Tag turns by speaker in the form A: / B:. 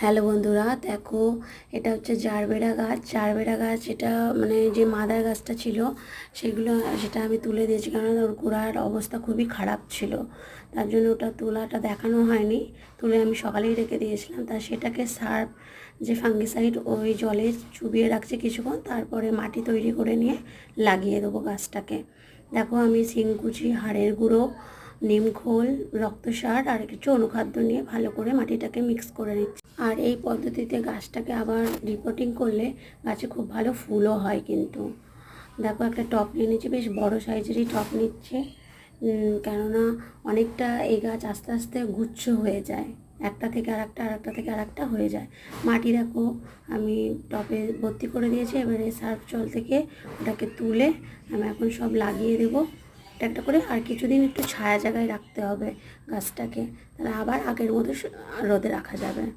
A: Hello বন্ধুরা, দেখো, এটা হচ্ছে জারবেরা গাছ। জারবেরা গাছ, এটা মানে যে মাদার গাছটা ছিল, সেগুলো সেটা আমি তুলে দিয়েছি কারণ ওর গোড়ার অবস্থা খুবই খারাপ ছিল। তার জন্য ওটা তোলাটা দেখানো হয়নি। তুলে আমি সকালেই রেখে দিয়েছিলাম। তা সেটাকে সার্ফ, যে ফাঙ্গিসাইড, ওই জলে চুবিয়ে রাখছে কিছুক্ষণ, তারপরে মাটি তৈরি করে নিয়ে লাগিয়ে দেবো গাছটাকে। দেখো, আমি শিংকুচি, হাড়ের গুঁড়ো নিমখোল রক্তসার আর কিছু অনুখাদ্য নিয়ে ভালো করে মাটিটাকে মিক্স করে নিচ্ছি। আর এই পদ্ধতিতে গাছটাকে আবার রিপোর্টিং করলে গাছে খুব ভালো ফুলও হয় কিন্তু। দেখো একটা টপ নিয়ে নিচ্ছি বেশ বড় সাইজেরই টপ নিচ্ছে। কেননা অনেকটা এই গাছ আস্তে আস্তে গুচ্ছ হয়ে যায়। একটা থেকে আর একটা আর একটা থেকে আর একটা হয়ে যায়। মাটি দেখো, আমি টপে ভর্তি করে দিয়েছি, এবারে সার্ফ জল থেকে ওটাকে তুলে আমি এখন সব লাগিয়ে দেবো। একটা একটা করে আর কিছুদিন একটু ছায়া জায়গায় রাখতে হবে গাছটাকে, তাহলে আবার আগের মতো রোদে রাখা যাবে।